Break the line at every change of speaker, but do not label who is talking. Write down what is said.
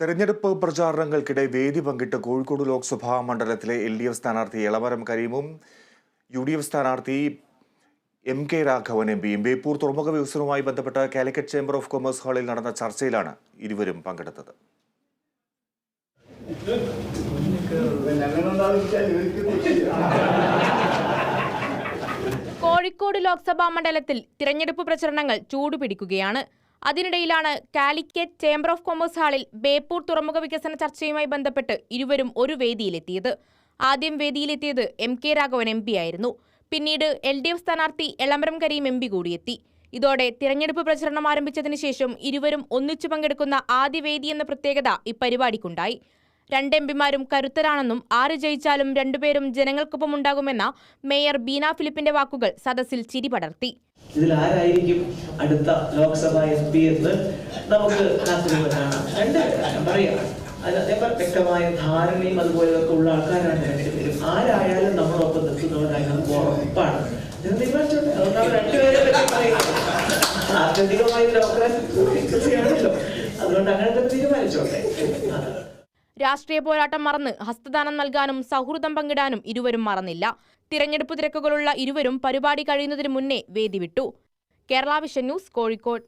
തെരഞ്ഞെടുപ്പ് പ്രചാരണങ്ങൾക്കിടെ വേദി പങ്കിട്ട് കോഴിക്കോട് ലോക്സഭാ മണ്ഡലത്തിലെ എൽ ഡി എഫ് സ്ഥാനാർത്ഥി എളമരം കരീമും യു ഡി എഫ് സ്ഥാനാർത്ഥി എം കെ രാഘവൻ എം പിയും ബേപ്പൂർ തുറമുഖ വികസനവുമായി ബന്ധപ്പെട്ട കാലിക്കറ്റ് ചേംബർ ഓഫ് കൊമേഴ്സ് ഹാളിൽ നടന്ന ചർച്ചയിലാണ് ഇരുവരും പങ്കെടുത്തത്.
കോഴിക്കോട് ലോക്സഭാ മണ്ഡലത്തിൽ തിരഞ്ഞെടുപ്പ് പ്രചരണങ്ങൾ ചൂടുപിടിക്കുകയാണ്. അതിനിടയിലാണ് കാലിക്കറ്റ് ചേംബർ ഓഫ് കൊമേഴ്സ് ഹാളിൽ ബേപ്പൂർ തുറമുഖ വികസന ചർച്ചയുമായി ബന്ധപ്പെട്ട് ഇരുവരും ഒരു വേദിയിലെത്തിയത്. ആദ്യം വേദിയിലെത്തിയത് M K Raghavan M P ആയിരുന്നു. പിന്നീട് എൽ ഡി എഫ് സ്ഥാനാർത്ഥി എളമരം കരീം എം പി കൂടിയെത്തി. ഇതോടെ തിരഞ്ഞെടുപ്പ് പ്രചരണം ആരംഭിച്ചതിനു ശേഷം ഇരുവരും ഒന്നിച്ചു പങ്കെടുക്കുന്ന ആദ്യ വേദി എന്ന പ്രത്യേകത ഇപ്പരിപാടിക്കുണ്ടായി. രണ്ട് എം പിമാരും കരുത്തരാണെന്നും ആര് ജയിച്ചാലും രണ്ടുപേരും ജനങ്ങൾക്കൊപ്പം ഉണ്ടാകുമെന്ന മേയർ ബീന ഫിലിപ്പിന്റെ വാക്കുകൾ സദസ്സിൽ ചിരി പടർത്തി
ഇതിൽ ആരായിരിക്കും അടുത്ത ലോക്സഭ എം പി എന്ന് നമുക്ക് കാണാം. രണ്ടുപേരും പറയാം. അത് അതേപോലെ വ്യക്തമായ ധാരണയും അതുപോലെയൊക്കെ ഉള്ള ആൾക്കാരാണ് രണ്ടുപേരും ആരായാലും നമ്മളൊപ്പം നിൽക്കുന്നവരായി നമുക്ക് ഉറപ്പാണ്. അതുകൊണ്ട് അവർ ആത്യന്തികമായി ഡെമോക്രാറ്റിക് അതുകൊണ്ട് അങ്ങനെ തന്നെ തീരുമാനിച്ചോട്ടെ.
രാഷ്ട്രീയ പോരാട്ടം മറന്ന് ഹസ്തദാനം നൽകാനും സൗഹൃദം പങ്കിടാനും ഇരുവരും മറന്നില്ല. തിരഞ്ഞെടുപ്പ് തിരക്കുകളുള്ള ഇരുവരും പരിപാടി കഴിയുന്നതിന് മുന്നേ വേദി വിട്ടു കേരള വിഷൻ ന്യൂസ് കോഴിക്കോട്.